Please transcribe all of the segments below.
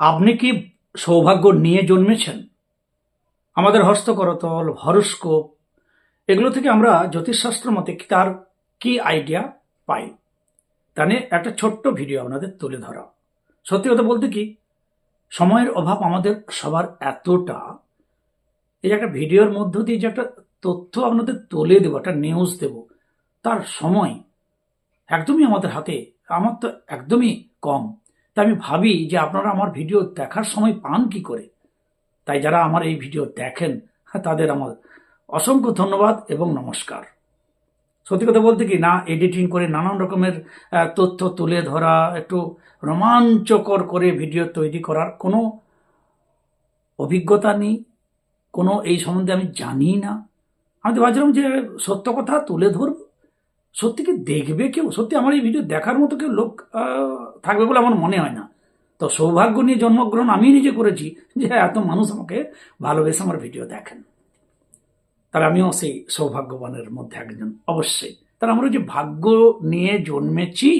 আপনি কি সৌভাগ্য নিয়ে জন্মেছেন? আমাদের হস্তকরতল, হরস্কোপ, এগুলো থেকে আমরা জ্যোতিষশাস্ত্র মতে তার কি আইডিয়া পাই? তা নিয়ে একটা ছোট্ট ভিডিও আপনাদের তুলে ধরা। সত্যি কথা বলতে কি, সময়ের অভাব আমাদের সবার এতটা। এই একটা ভিডিওর মধ্য দিয়ে যে একটা তথ্য আপনাদের তুলে দেবো, একটা নিউজ দেব, তার সময় একদমই আমাদের হাতে, আমার তো একদমই কম। তাই আমি ভাবি যে আপনারা আমার ভিডিও দেখার সময় পান কি করে? তাই যারা আমার এই ভিডিও দেখেন তাদের আমার অসংখ্য ধন্যবাদ এবং নমস্কার। সত্যি কথা বলতে কি, না এডিটিং করে নানান রকমের তথ্য তুলে ধরা, একটু রোমাঞ্চকর করে ভিডিও তৈরি করার কোনো অভিজ্ঞতা নেই, কোনো এই সম্বন্ধে আমি জানি না। আমি তো ভাবছিলাম যে সত্য কথা তুলে ধরব। সত্যি কি দেখবে কেউ? সত্যি আমার এই ভিডিও দেখার মতো কেউ লোক থাকবে বলে আমার মনে হয় না। তো সৌভাগ্য নিয়ে জন্মগ্রহণ আমি নিজে করেছি যে এত মানুষ আমাকে ভালোবেসে আমার ভিডিও দেখেন। তাহলে আমিও সেই সৌভাগ্যবানের মধ্যে একজন, অবশ্যই। তাহলে আমরা যে ভাগ্য নিয়ে জন্মেছি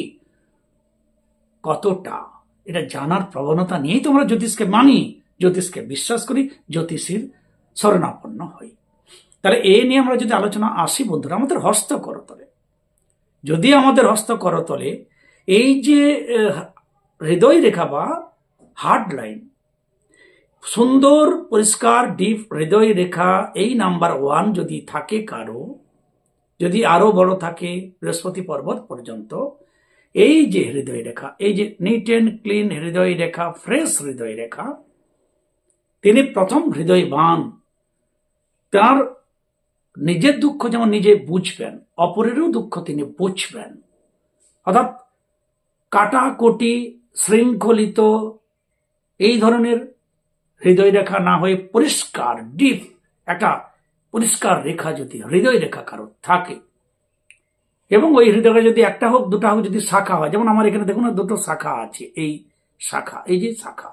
কতটা? এটা জানার প্রবণতা নিয়েই তো আমরা জ্যোতিষকে মানি, জ্যোতিষকে বিশ্বাস করি, জ্যোতিষীর শরণাপন্ন হই। তাহলে এ নিয়ে আমরা যদি আলোচনা আসি বন্ধুরা, আমাদের হস্ত করতলে যদি আমাদের হস্ত করতলে, এই যে হৃদয় রেখা বা হার্ড লাইন, সুন্দর, পরিষ্কার, ডিপ হৃদয় রেখা, এই নাম্বার ওয়ান যদি থাকে কারও, যদি আরও বড় থাকে বৃহস্পতি পর্বত পর্যন্ত, এই যে হৃদয় রেখা, এই যে নিট অ্যান্ড ক্লিন হৃদয় রেখা ফ্রেশ হৃদয় রেখা, তিনি প্রথম হৃদয়বান। তার নিজের দুঃখ যেমন নিজে বুঝবেন, অপরেরও দুঃখ তিনি বুঝবেন। অর্থাৎ কাটাকটি শৃঙ্খলিত এই ধরনের হৃদয় রেখা না হয়ে পরিষ্কার ডিপ একটা পরিষ্কার রেখা যদি, হৃদয় রেখা কারও থাকে, এবং ওই হৃদয় রেখা যদি একটা হোক, দুটা হোক, যদি শাখা হয়, যেমন আমার এখানে দেখুন না, দুটো শাখা আছে, এই শাখা, এই যে শাখা,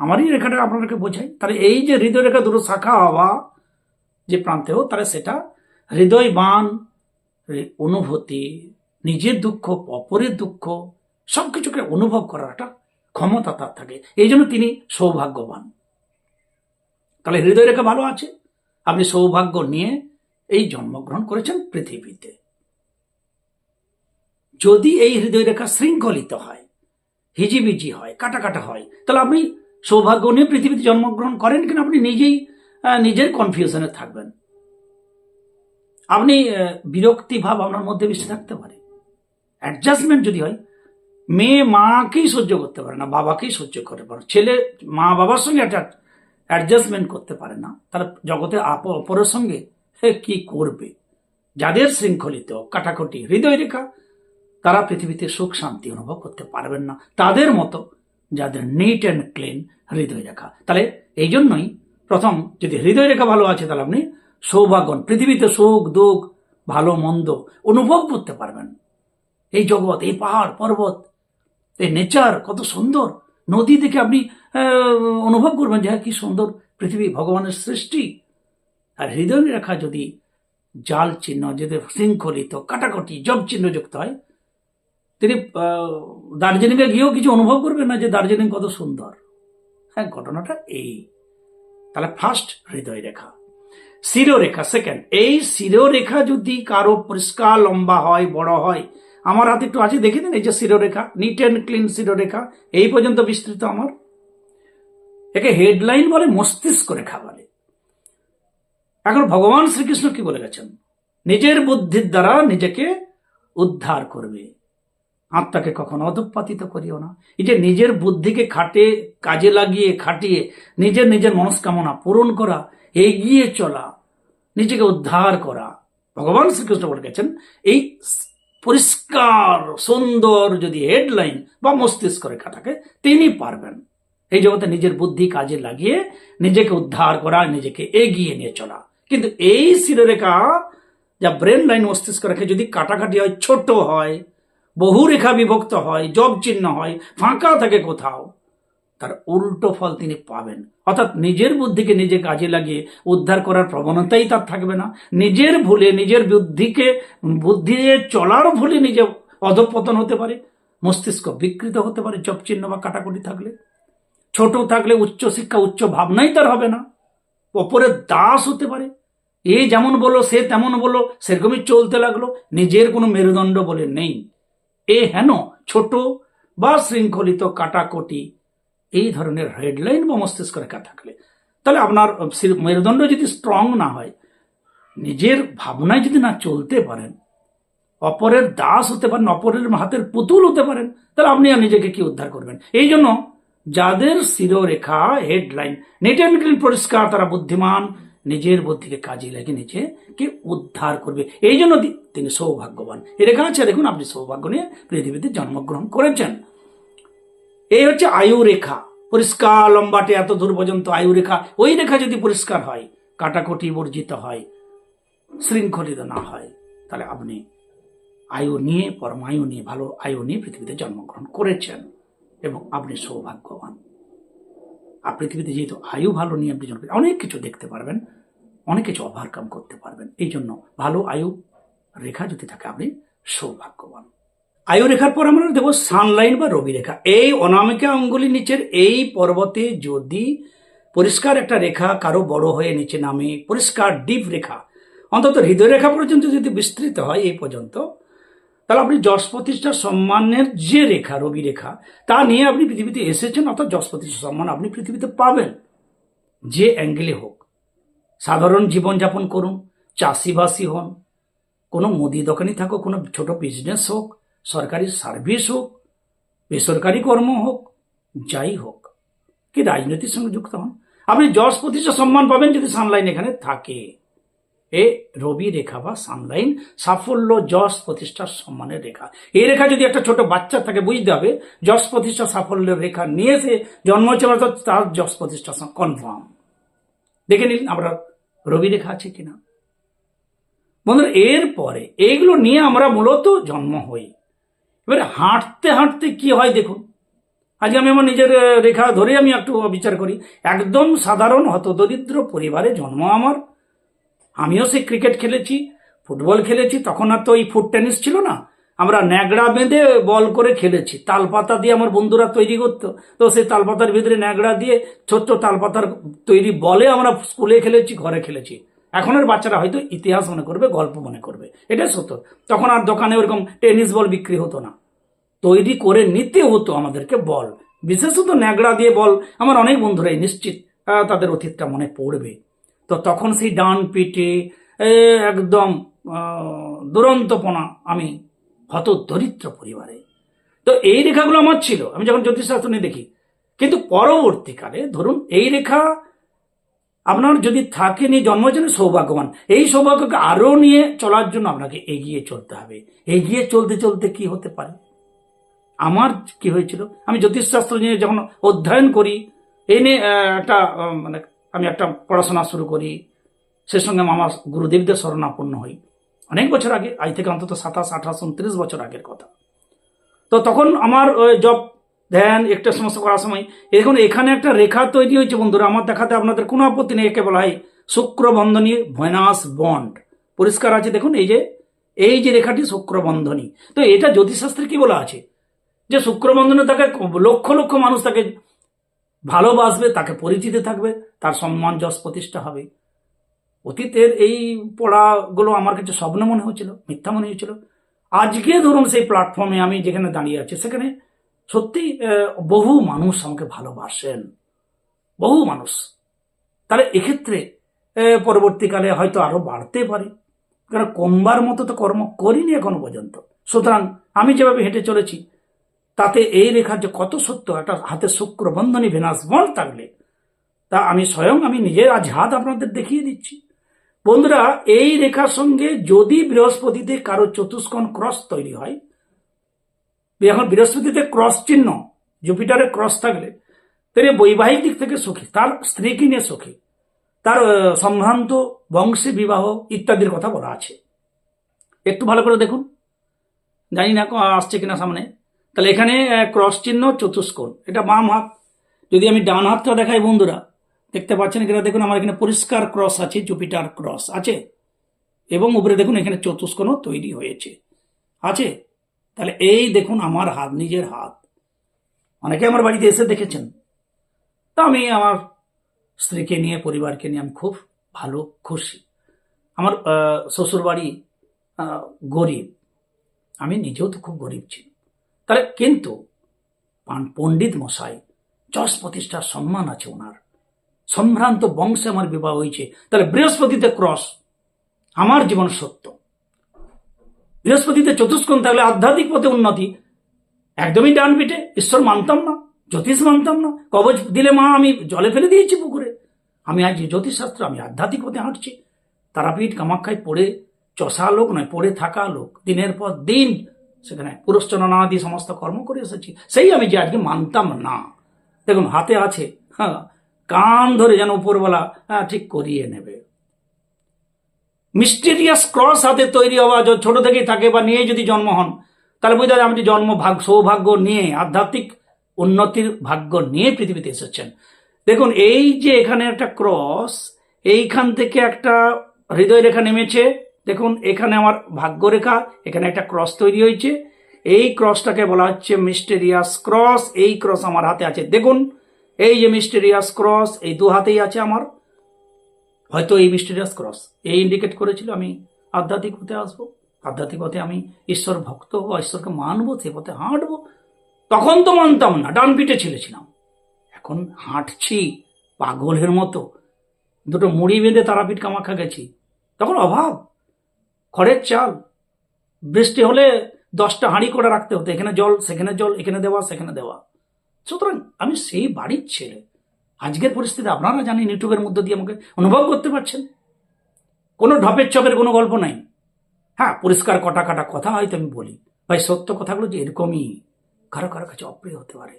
আমারই রেখাটা আপনাদেরকে বোঝাই, তাহলে এই যে হৃদয় রেখা, দুটো শাখা হওয়া যে প্রান্তে হোক তাহলে সেটা হৃদয়বান অনুভূতি, নিজের দুঃখ, অপরের দুঃখ, সবকিছুকে অনুভব করার একটা ক্ষমতা তার থাকে। এই জন্য তিনি সৌভাগ্যবান। তাহলে হৃদয় রেখা ভালো আছে। আপনি সৌভাগ্য নিয়ে এই জন্মগ্রহণ করেছেন পৃথিবীতে। যদি এই হৃদয় রেখা শৃঙ্খলিত হয়, হিজিবিজি হয়, কাটা কাটা হয়, তাহলে আপনি সৌভাগ্য নিয়ে পৃথিবীতে জন্মগ্রহণ করেন কিনা আপনি নিজেই নিজের কনফিউশনে থাকবেন। আপনি বিরক্তি ভাব আপনার মধ্যে বেশি থাকতে পারে। অ্যাডজাস্টমেন্ট যদি হয়, মেয়ে মাকেই সহ্য করতে পারে না, বাবাকেই সহ্য করতে পারে ছেলে মা বাবার সঙ্গে অ্যাডজাস্টমেন্ট করতে পারে না। তারা জগতে অপরের সঙ্গে কি করবে? যাদের শৃঙ্খলিত, কাটাকুটি, হৃদয় রেখা, তারা পৃথিবীতে সুখ, শান্তি অনুভব করতে পারবেন না। তাদের মতো যাদের নিট অ্যান্ড ক্লিন হৃদয় রেখা। তাহলে এই জন্যই প্রথম যদি হৃদয় রেখা ভালো আছে তাহলে আপনি সৌভাগ্যন পৃথিবীতে সুখ দুঃখ ভালো মন্দ অনুভব করতে পারবেন। এই জগৎ এই পাহাড় পর্বত এই নেচার কত সুন্দর। নদী দেখে আপনি অনুভব করবেন যে হ্যাঁ, কি সুন্দর পৃথিবী ভগবানের সৃষ্টি। আর হৃদয় রেখা যদি জাল চিহ্ন যদি শৃঙ্খলিত কাটাকাটি জব চিহ্ন যুক্ত হয় তিনি দার্জিলিংয়ে গিয়েও কিছু অনুভব করবেন না যে দার্জিলিং কত সুন্দর। হ্যাঁ ঘটনাটা এই। তাহলে ফার্স্ট হৃদয় রেখা। শিরোরেখা সেকেন্ড এই শিরোরেখা যদি কারও পরিষ্কার, লম্বা হয়, বড় হয়, আমার হাতে একটু আছে দেখে দিন, এই যে শিরোরেখা নিট অ্যান্ড ক্লিন শিরোরেখা এই পর্যন্ত বিস্তৃত আমার। একে হেডলাইন বলে, মস্তিষ্ক রেখা বলে। এখন ভগবান শ্রীকৃষ্ণ কি বলে গেছেন? নিজের বুদ্ধির দ্বারা নিজেকে উদ্ধার করবে। আত্মাকে কখনো অধপাতিত করিও না। এই যে নিজের বুদ্ধিকে খাটে, কাজে লাগিয়ে, খাটিয়ে, নিজের নিজের মনস্কামনা পূরণ করা, এগিয়ে চলা, নিজেকে উদ্ধার করা। ভগবান শ্রীকৃষ্ণ বলে গেছেন, এই পরিষ্কার, সুন্দর যদি হেডলাইন বা মস্তিষ্ক রেখা থাকে, তিনি পারবেন। এই জগতে নিজের বুদ্ধি কাজে লাগিয়ে, নিজেকে উদ্ধার করা, নিজেকে এগিয়ে নিয়ে চলা। কিন্তু এই শিরোরেখা, যা ব্রেন লাইন মস্তিষ্ক রেখে যদি কাটাকাটি হয়, ছোট হয় বহু রেখা বিভক্ত হয় জব চিহ্ন হয়, ফাঁকা থাকে কোথাও। তার উল্টো ফল তিনি পাবেন। অর্থাৎ নিজের বুদ্ধিকে নিজে কাজে লাগিয়ে উদ্ধার করার প্রবণতাই তার থাকবে না। নিজের ভুলে, নিজের বুদ্ধিকে বুদ্ধি চলার ভুলে নিজে অধপতন হতে পারে, মস্তিষ্ক বিকৃত হতে পারে জব চিহ্ন বা কাটাকুটি থাকলে। ছোট থাকলে উচ্চ শিক্ষা, উচ্চ ভাবনাই তার হবে না। অপরের দাস হতে পারে। এ যেমন বলো, সে তেমন বলো, সেরকমই চলতে লাগল। নিজের কোনো মেরুদণ্ড বলে নেই। এ হেন ছোট বা শৃঙ্খলিত কাটাকটি। এই ধরনের হেডলাইন বা মস্তিষ্ক রেখা থাকলে। তাহলে আপনার মেরুদণ্ড যদি স্ট্রং না হয়, নিজের ভাবনায় যদি না চলতে পারেন, অপরের দাস হতে পারেন, অপরের হাতের পুতুল হতে পারেন, তাহলে আপনি আর নিজেকে কি উদ্ধার করবেন? এই জন্য যাদের শিরোরেখা হেডলাইন নেট অ্যান্ড ক্লিন পরিষ্কার, তারা বুদ্ধিমান নিজের বুদ্ধিকে কাজে লাগিয়ে নিজেকে উদ্ধার করবে। এই জন্য তিনি সৌভাগ্যবান। এ রেখা আছে? দেখুন, আপনি সৌভাগ্য নিয়ে পৃথিবীতে জন্মগ্রহণ করেছেন। এই হচ্ছে আয়ু রেখা। পরিষ্কার লম্বাটে এত দূর পর্যন্ত আয়ু রেখা। ওই রেখা যদি পরিষ্কার হয়, কাটাকুটি বর্জিত হয়, শৃঙ্খলিত না হয়, তাহলে আপনি আয়ু নিয়ে, পরমায়ু নিয়ে, ভালো আয়ু নিয়ে পৃথিবীতে জন্মগ্রহণ করেছেন এবং আপনি সৌভাগ্যবান। আর পৃথিবীতে যেহেতু আয়ু ভালো নিয়ে আপনি জন্ম অনেক কিছু দেখতে পারবেন, অনেক কিছু ওভারকাম করতে পারবেন। এই জন্য ভালো আয়ু রেখা যদি থাকে, আপনি সৌভাগ্যবান। আয়ু রেখার পর আমরা দেবো সানলাইন বা রবি রেখা। এই অনামিকা অঙ্গুলি নিচের এই পর্বতে যদি পরিষ্কার একটা রেখা কারও বড় হয়ে নিচে নামে, পরিষ্কার ডিপ রেখা, অন্তত হৃদয় রেখা পর্যন্ত যদি বিস্তৃত হয়, এই পর্যন্ত তাহলে আপনি যশ প্রতিষ্ঠা সম্মানের যে রেখা রবি রেখা, তা নিয়ে আপনি পৃথিবীতে এসেছেন, অর্থাৎ যশ প্রতিষ্ঠা সম্মান আপনি পৃথিবীতে পাবেন। যে অ্যাঙ্গেলে হোক। সাধারণ জীবনযাপন করুন, চাষিবাসী হন, কোনো মুদি দোকানি থাকুক, কোনো ছোট বিজনেস হোক, সরকারি সার্ভিস হোক, বেসরকারি কর্ম হোক, যাই হোক। কি, রাজনীতির সঙ্গে যুক্ত হন? আপনি যশ প্রতিষ্ঠা সম্মান পাবেন যদি সানলাইন এখানে থাকে। এ রবি রেখা বা সানলাইন। সাফল্য, যশ, প্রতিষ্ঠার সম্মানের রেখা। এই রেখা যদি একটা ছোট বাচ্চা থাকে, বুঝতে হবে, যশ প্রতিষ্ঠা সাফল্যের রেখা নিয়ে সে জন্ম হচ্ছে অর্থাৎ তার যশ প্রতিষ্ঠা কনফার্ম দেখে নিন, আমরা রবি রেখা আছে কিনা। বন্ধুরা, এরপরে এইগুলো নিয়ে আমরা মূলত জন্ম হই। এবারে হাঁটতে হাঁটতে কি হয় দেখুন। আজকে আমি আমার নিজের রেখা ধরে আমি একটু বিচার করি। একদম সাধারণ হতদরিদ্র পরিবারে জন্ম আমার। আমিও সেই ক্রিকেট খেলেছি ফুটবল খেলেছি, তখন আর তো এই ফুট টেনিস ছিল না। আমরা ন্যাগড়া বেঁধে বল করে খেলেছি। তালপাতা দিয়ে আমার বন্ধুরা তৈরি করতো। তো সেই তালপাতার ভিতরে ন্যাগড়া দিয়ে ছোট্ট তালপাতার তৈরি বলে আমরা স্কুলে খেলেছি, ঘরে খেলেছি। এখনের বাচ্চারা হয়তো ইতিহাস মনে করবে, গল্প মনে করবে। এটাই সত্য। তখন আর দোকানে ওরকম টেনিস বল বিক্রি হতো না। তৈরি করে নিতে হতো আমাদেরকে বল বিশেষত ন্যাগড়া দিয়ে বল আমার অনেক বন্ধুরাই, নিশ্চিত তাদের অতীতটা মনে পড়বে। তো তখন সেই ডান পিঠে একদম দুরন্তপনা আমি হত দরিদ্র পরিবারে। তো এই রেখাগুলো আমার ছিল, আমি যখন জ্যোতিষশাস্ত্র নিয়ে দেখি। কিন্তু পরবর্তীকালে ধরুন এই রেখা আপনার যদি থাকে নিয়ে জন্মজন্য সৌভাগ্যবান। এই সৌভাগ্যকে আরও নিয়ে চলার জন্য আপনাকে এগিয়ে চলতে হবে। এগিয়ে চলতে চলতে কি হতে পারে? আমার কি হয়েছিল? আমি জ্যোতিষশাস্ত্র নিয়ে যখন অধ্যয়ন করি, এই নিয়ে একটা মানে আমি একটা পড়াশোনা শুরু করি। সে সঙ্গে আমার গুরুদেবদের শরণাপন্ন হই। অনেক বছর আগে, আজ থেকে অন্তত সাতাশ, আঠাশ, উনত্রিশ বছর আগের কথা। তো তখন আমার জব ধ্যান একটা সমস্ত করার সময় এখন এখানে একটা রেখা তৈরি হয়েছে বন্ধুরা। আমার দেখাতে আপনাদের কোনো আপত্তি নেই, একে বলা হয় শুক্রবন্ধনী ভয়নাস বন্ড। পরিষ্কার আছে, দেখুন, এই যে এই যে রেখাটি শুক্রবন্ধনী। তো এটা জ্যোতিষশাস্ত্রে কি বলা আছে? যে শুক্র বন্ধনে তাকে লক্ষ লক্ষ মানুষ তাকে ভালোবাসবে, তাকে পরিচিতি থাকবে, তার সম্মান যশ প্রতিষ্ঠা হবে। অতীতের এই পড়াগুলো আমার কাছে স্বপ্ন মনে হচ্ছিল, মিথ্যা মনে হচ্ছিল। আজকে ধরুন সেই প্ল্যাটফর্মে আমি যেখানে দাঁড়িয়ে আছি, সেখানে সত্যি বহু মানুষ আমাকে ভালোবাসেন। বহু মানুষ। তাহলে এক্ষেত্রে পরবর্তীকালে হয়তো আরও বাড়তে পারে। কারণ কমবার মতো তো কর্ম করিনি এখনও পর্যন্ত। সুতরাং আমি যেভাবে হেঁটে চলেছি তাতে এই রেখার যে কত সত্য একটা হাতে শুক্র বন্ধনী ভেনাস বল থাকলে, তা আমি স্বয়ং আমি নিজের আজ হাত আপনাদের দেখিয়ে দিচ্ছি। বন্ধুরা, এই রেখার সঙ্গে যদি বৃহস্পতিতে কারও চতুষ্কোণ ক্রস তৈরি হয়, এখন বৃহস্পতিতে ক্রস চিহ্ন, জুপিটারে ক্রস থাকলে তিনি বৈবাহিক দিক থেকে সুখী, তার স্ত্রীকে নিয়ে সুখী, তার সম্ভ্রান্ত, বংশী, বিবাহ ইত্যাদির কথা বলা আছে। একটু ভালো করে দেখুন। জানি না আসছে কিনা সামনে। তাহলে এখানে ক্রস চিহ্ন, চতুষ্কোণ। এটা বাম হাত। যদি আমি ডান হাতটা দেখাই, বন্ধুরা, দেখতে পাচ্ছেন কিনা দেখুন আমার এখানে পরিষ্কার ক্রস আছে জুপিটার ক্রস আছে। এবং উপরে দেখুন এখানে চতুষ্কোণও তৈরি হয়েছে। আছে? তাহলে এই দেখুন আমার হাত, নিজের হাত। অনেকে আমার বাড়িতে এসে দেখেছেন। তা আমি আমার স্ত্রীকে নিয়ে, পরিবারকে নিয়ে আমি খুব ভালো, খুশি। আমার শ্বশুর বাড়ি গরিব। আমি নিজেও তো খুব গরিব ছিলাম। তাহলে কিন্তু পণ্ডিত মশাই, যশ প্রতিষ্ঠার সম্মান আছে ওনার। সম্ভ্রান্ত বংশে আমার বিবাহ হয়েছে। তাহলে বৃহস্পতিতে ক্রস, আমার জীবন সত্য। বৃহস্পতিতে চতুষ্কোণ থাকলে আধ্যাত্মিক পথে উন্নতি। একদমই ডান পিঠে, ঈশ্বর মানতাম না, জ্যোতিষ মানতাম না। কবচ দিলে মা, আমি জলে ফেলে দিয়েছি পুকুরে। আমি আজ জ্যোতিষশাস্ত্র, আমি আধ্যাত্মিক পথে হাঁটছি। তারাপীঠ, কামাখ্যায় পড়ে, চষা লোক নয়, পড়ে থাকা লোক। দিনের পর দিন সেখানে পুরস্চরণা দিয়ে সমস্ত কর্ম করে এসেছি সেই আমি যে আজকে মানতাম না। দেখুন, হাতে আছে হ্যাঁ কান ধরে যেন উপরবেলা হ্যাঁ ঠিক করিয়ে নেবে। মিস্টেরিয়াস ক্রস হাতে তৈরি হওয়া ছোট থেকেই থাকে বা নিয়ে যদি জন্ম হন, তাহলে বুঝতে হবে আপনি জন্ম ভাগ, সৌভাগ্য নিয়ে, আধ্যাত্মিক উন্নতির ভাগ্য নিয়ে পৃথিবীতে এসেছেন। দেখুন, এই যে এখানে একটা ক্রস, এইখান থেকে একটা হৃদয় রেখা নেমেছে দেখুন, এখানে আমার ভাগ্য রেখা এখানে একটা ক্রস তৈরি হয়েছে। এই ক্রসটাকে বলা হচ্ছে মিস্টেরিয়াস ক্রস এই ক্রস আমার হাতে আছে। দেখুন, এই যে মিস্টেরিয়াস ক্রস এই দু হাতেই আছে আমার। হয়তো এই মিস্টেরিয়াস ক্রস এই ইন্ডিকেট করেছিল আমি আধ্যাত্মিক পথে আসব। আধ্যাত্মিক পথে আমি ঈশ্বর ভক্ত হব, ঈশ্বরকে মানবো, সে পথে হাঁটবো। তখন তো মানতাম না, ডান পিঠে ছেলেছিলাম। এখন হাঁটছি, পাগলের মতো। দুটো মুড়ি বেঁধে তারাপীঠ কামাখ্যা গেছি। তখন অভাব। খড়ের চাল। বৃষ্টি হলে দশটা হাঁড়ি করে রাখতে হতো, এখানে জল, সেখানে জল, এখানে দেওয়া, সেখানে দেওয়া। সুতরাং আমি সেই বাড়ির ছেলে। আজকের পরিস্থিতি আপনারা জানেন, ইউটিউবের মধ্যে দিয়ে আমাকে অনুভব করতে পারছেন। কোনো ঢপের চপের কোনো গল্প নাই। হ্যাঁ পরিষ্কার কটা কাটা কথা হয়তো আমি বলি। ভাই, সত্য কথাগুলো যে এরকমই কারও কারও কাছে অপ্রিয় হতে পারে।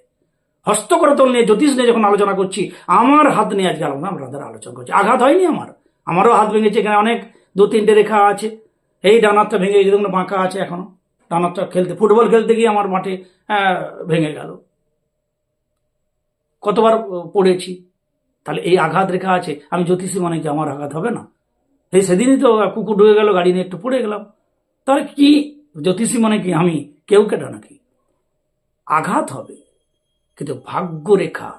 হস্তকরতল নিয়ে, জ্যোতিষ নিয়ে যখন আলোচনা করছি, আমার হাত নিয়ে আজকে আমরা তাদের আলোচনা করছি। আঘাত হয়নি আমার? আমারও হাত ভেঙেছে, এখানে অনেক দু তিনটে রেখা আছে। এই ডানারটা ভেঙে গেছে, দেখুন বাঁকা আছে এখনও। ডানারটা খেলতে, ফুটবল খেলতে গিয়ে আমার মাঠে ভেঙে গেল। কতবার পড়েছি, তাহলে এই আঘাত রেখা আছে। আমি জ্যোতিষী মানে কি, আমার আঘাত হবে না? এই সেদিনই তো কুকুর ঢুকে গেল, গাড়ি নিয়ে একটু পড়ে গেলাম। তাহলে কি, জ্যোতিষী মানে কি, আমি কেউ কেটা নাকি? আঘাত হবে, কিন্তু ভাগ্যরেখা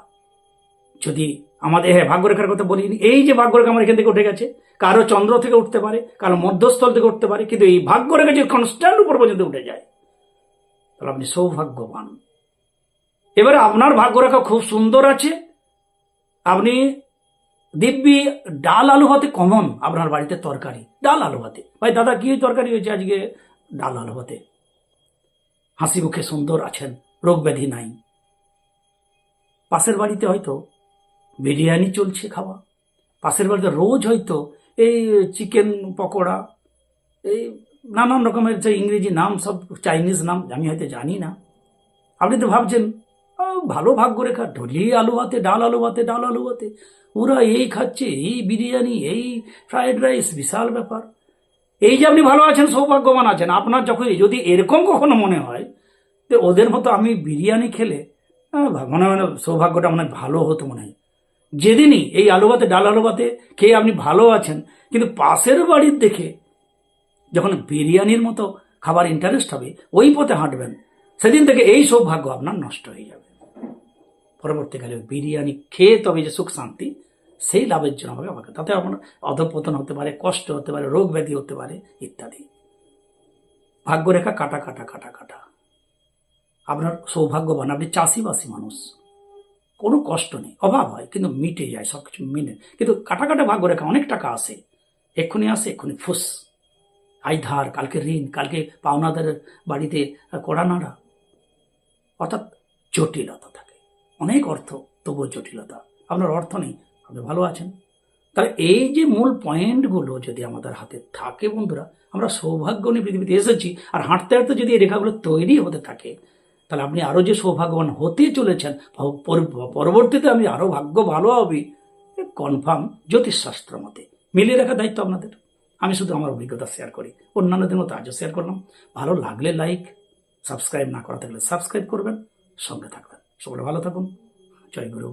যদি আমাদের হ্যাঁ ভাগ্য ভাগ্যরেখার কথা বলিনি। এই যে ভাগ্য ভাগ্যরেখা আমার এখান থেকে উঠে গেছে, কারও চন্দ্র থেকে উঠতে পারে, কারও মধ্যস্থল থেকে উঠতে পারে, কিন্তু এই ভাগ্য ভাগ্যরেখা যদি কনস্ট্যান্ট উপর পর্যন্ত উঠে যায়, তাহলে আপনি সৌভাগ্যবান। এবারে আপনার ভাগ্য ভাগ্যরেখা খুব সুন্দর আছে। আপনি দিব্যি ডাল আলু ভাতে কমন আপনার বাড়িতে তরকারি, ডাল আলু ভাতে। ভাই দাদা, কি তরকারি হয়েছে আজকে? ডাল আলু ভাতে। হাসি মুখে সুন্দর আছেন, রোগ ব্যাধি নাই। পাশের বাড়িতে হয়তো বিরিয়ানি চলছে খাওয়া। পাশের বাড়িতে রোজ হয়তো এই চিকেন পকোড়া, এই নানান রকমের যে ইংরেজি নাম, সব চাইনিজ নাম, আমি হয়তো জানি না। আপনি তো ভাবছেন ভালো ভাগ্য রেখা ঢলি আলু ভাতে, ডাল আলু ভাতে, ডাল আলু ভাতে, ওরা এই খাচ্ছে, এই বিরিয়ানি, এই ফ্রায়েড রাইস, বিশাল ব্যাপার। এই যে আপনি ভালো আছেন, সৌভাগ্যবান আছেন, আপনার যখন যদি এরকম কখনো মনে হয় যে ওদের মতো আমি বিরিয়ানি খেলে মনে হয় না সৌভাগ্যটা মনে ভালো হতো মনে হয়। যেদিনই এই আলু ভাতে ডাল আলু ভাতে খেয়ে আপনি ভালো আছেন, কিন্তু পাশের বাড়ির দেখে যখন বিরিয়ানির মতো খাবার ইন্টারেস্ট হবে, ওই পথে হাঁটবেন, সেদিন থেকে এই সৌভাগ্য আপনার নষ্ট হয়ে যাবে। পরবর্তীকালে বিরিয়ানি খেয়ে তবে যে সুখ শান্তি, সেই লাভের জন্য হবে আমাকে। তাতে আপনার অধপতন হতে পারে, কষ্ট হতে পারে, রোগ ব্যাধি হতে পারে, ইত্যাদি। ভাগ্যরেখা কাটা কাটা কাটা কাটা। আপনার সৌভাগ্যবান, আপনি চাষিবাসী মানুষ। কোনো কষ্ট নেই, অভাব হয়, কিন্তু মিটে যায় সব কিছু মিলে। কিন্তু কাটা কাটা ভাগ্যরেখা, অনেক টাকা আসে এক্ষুনি আসে, এক্ষুনি ফুস। আই ধার কালকে ঋণ, কালকে পাওনাদের বাড়িতে কড়া নাড়া অর্থাৎ জটিলতা থাকে। অনেক অর্থ, তবুও জটিলতা। আপনার অর্থ নেই, আপনি ভালো আছেন। তাহলে এই যে মূল পয়েন্টগুলো যদি আমাদের হাতে থাকে বন্ধুরা, আমরা সৌভাগ্য নিয়ে পৃথিবীতে এসেছি, আর হাঁটতে হাঁটতে যদি এই রেখাগুলো তৈরি হতে থাকে তাহলে আপনি আরও যে সৌভাগ্যবান হতে চলেছেন পরবর্তীতে আমি আরও ভাগ্য ভালো হবে কনফার্ম জ্যোতিষশাস্ত্র মতে। মিলিয়ে রাখার দায়িত্ব আপনাদের। আমি শুধু আমার অভিজ্ঞতা শেয়ার করি। অন্যান্যদের মতো আজও শেয়ার করলাম। ভালো লাগলে লাইক সাবস্ক্রাইব না করা থাকলে সাবস্ক্রাইব করবেন, সঙ্গে থাকবেন। সকলে ভালো থাকুন। জয় গুরু।